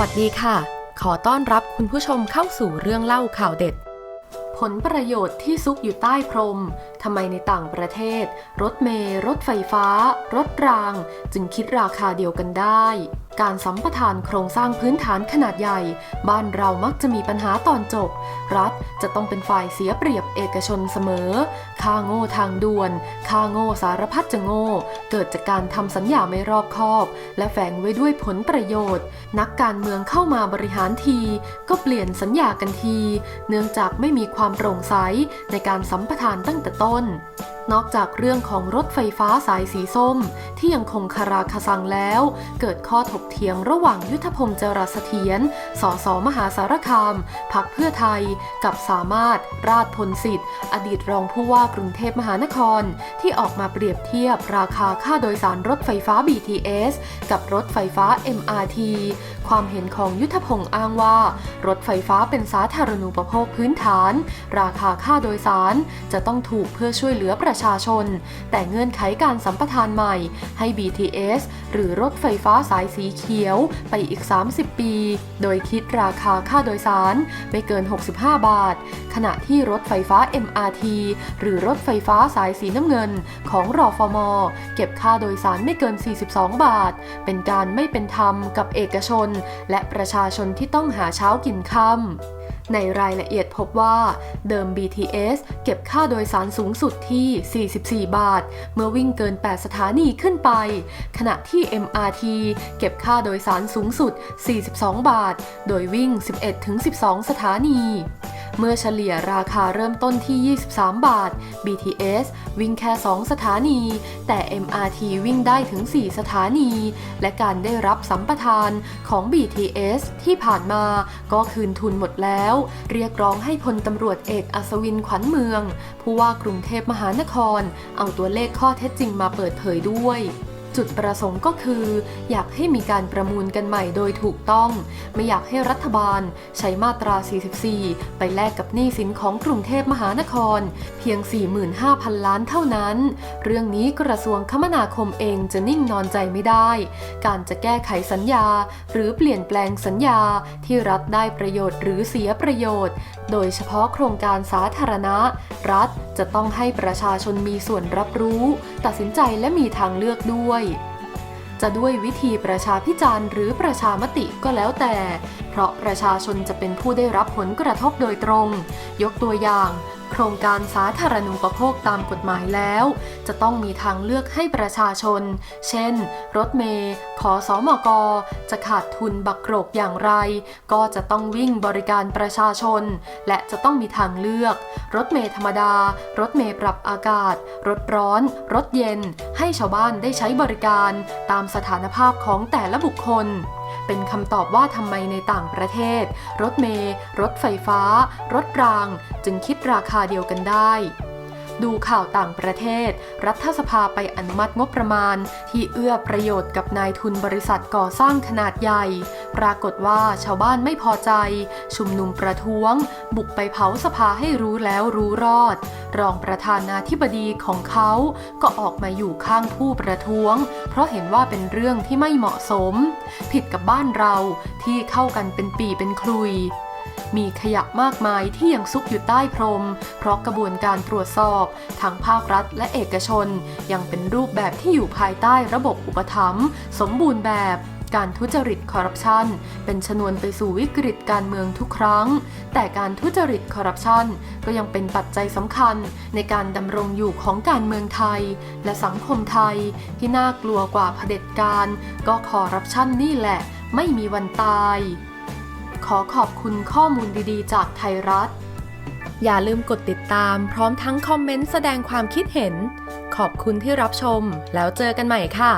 วัสดีค่ะ ขอต้อนรับคุณผู้ชมเข้าสู่เรื่องเล่าข่าวเด็ด ผลประโยชน์ที่ซุกอยู่ใต้พรม ทำไมในต่างประเทศ รถเมล์รถไฟฟ้า รถราง จึงคิดราคาเดียวกันได้การสัมปทานโครงสร้างพื้นฐานขนาดใหญ่ บ้านเรามักจะมีปัญหาตอนจบ รัฐจะต้องเป็นฝ่ายเสียเปรียบเอกชนเสมอ ค่าโง่ทางด่วน ค่าโง่สารพัดจะโง่ เกิดจากการทำสัญญาไม่รอบคอบ และแฝงไว้ด้วยผลประโยชน์ นักการเมืองเข้ามาบริหารที ก็เปลี่ยนสัญญากันที เนื่องจากไม่มีความโปร่งใสในการสัมปทานตั้งแต่ต้น นอกจากเรื่องของรถไฟฟ้าสายสีส้ม ที่ยังคงคาราคาซังแล้ว เกิดข้อถกเถียงระหว่างยุทธพงศ์จรัสเสถียรสสมหาสารคามพักเพื่อไทย กับสามารถ ราชพลสิทธิ์ อดีตรองผู้ว่ากรุงเทพมหานคร ที่ออกมาเปรียบเทียบราคาค่าโดยสารรถไฟฟ้า BTS กับรถไฟฟ้า MRT ความเห็นของยุทธพงศ์อ้างว่า รถไฟฟ้าเป็นสาธารณูปโภคพื้นฐาน ราคาค่าโดยสารจะต้องถูกเพื่อช่วยเหลือประชาชน แต่เงื่อนไขการสัมปทานใหม่ ให้ BTS หรือรถไฟฟ้าสายสีเขียวไปอีก 30 ปี โดยคิดราคาค่าโดยสารไม่เกิน 65 บาท ขณะที่รถไฟฟ้า MRT หรือรถไฟฟ้าสายสีน้ำเงินของรอฟม เก็บค่าโดยสารไม่เกิน 42 บาท เป็นการไม่เป็นธรรมกับเอกชน และประชาชนที่ต้องหาเช้ากินค่ำ ในรายละเอียดพบว่าเดิม BTS เก็บค่าโดยสารสูงสุดที่ 44 บาท เมื่อวิ่งเกิน 8 สถานีขึ้นไป ขณะที่ MRT เก็บค่าโดยสารสูงสุด 42 บาท โดยวิ่ง 11-12 สถานี เมื่อเฉลี่ยราคาเริ่มต้นที่ 23 บาท BTS วิ่งแค่ 2 สถานี แต่ MRT วิ่งได้ถึง 4 สถานี และการได้รับสัมปทานของ BTS ที่ผ่านมาก็คืนทุนหมดแล้ว เรียกร้องให้พลตำรวจเอกอัศวินขวัญเมือง ผู้ว่ากรุงเทพมหานคร เอาตัวเลขข้อเท็จจริงมาเปิดเผยด้วย จุดประสงค์ก็คือ อยากให้มีการประมูลกันใหม่โดยถูกต้อง ไม่อยากให้รัฐบาลใช้มาตรา 44 ไปแลกกับหนี้สินของกรุงเทพมหานคร เพียง 45,000 ล้านเท่านั้น เรื่องนี้กระทรวงคมนาคมเองจะนิ่งนอนใจไม่ได้ การจะแก้ไขสัญญา หรือเปลี่ยนแปลงสัญญาที่รัฐได้ประโยชน์หรือเสียประโยชน์ โดยเฉพาะโครงการสาธารณะ รัฐจะต้องให้ประชาชนมีส่วนรับรู้ ตัดสินใจและมีทางเลือกด้วย จะด้วยวิธีประชาพิจารณ์หรือประชามติก็แล้วแต่ เพราะประชาชนจะเป็นผู้ได้รับผลกระทบโดยตรง ยกตัวอย่าง โครงการสาธารณูปโภคตามกฎหมายแล้ว จะต้องมีทางเลือกให้ประชาชน เช่น รถเมย์ขอสอมก จะขาดทุนบักโกรกอย่างไร ก็จะต้องวิ่งบริการประชาชน และจะต้องมีทางเลือก รถเมย์ธรรมดา รถเมย์ปรับอากาศ รถร้อน รถเย็น ให้ชาวบ้านได้ใช้บริการ ตามสถานภาพของแต่ละบุคคล เป็นคำตอบว่าทำไมในต่างประเทศ รถเมล์รถไฟฟ้า รถราง จึงคิดราคาเดียวกันได้ ดูข่าวต่างประเทศ รัฐสภาไปอนุมัติงบประมาณ ที่เอื้อประโยชน์กับนายทุนบริษัทก่อสร้างขนาดใหญ่ ปรากฏว่าชาวบ้านไม่พอใจ ชุมนุมประท้วง บุกไปเผาสภาให้รู้แล้วรู้รอด รองประธานาธิบดีของเขาก็ออกมาอยู่ข้างผู้ประท้วง เพราะเห็นว่าเป็นเรื่องที่ไม่เหมาะสม ผิดกับบ้านเราที่เข้ากันเป็นปีเป็นคลุย มีขยะมากมายที่ยังซุกอยู่ใต้พรม เพราะกระบวนการตรวจสอบ ทั้งภาครัฐและเอกชน ยังเป็นรูปแบบที่อยู่ภายใต้ระบบอุปถัมภ์สมบูรณ์แบบการทุจริตคอร์รัปชันเป็นชนวนไปสู่วิกฤตการเมืองทุกครั้ง แต่การทุจริตคอร์รัปชันก็ยังเป็นปัจจัยสำคัญในการดำรงอยู่ของการเมืองไทย และสังคมไทยที่น่ากลัวกว่าเผด็จการ ก็คอร์รัปชันนี่แหละ ไม่มีวันตาย ขอขอบคุณข้อมูลดีๆ จากไทยรัฐ อย่าลืมกดติดตามพร้อมทั้งคอมเมนต์แสดงความคิดเห็น ขอบคุณที่รับชม แล้วเจอกันใหม่ค่ะ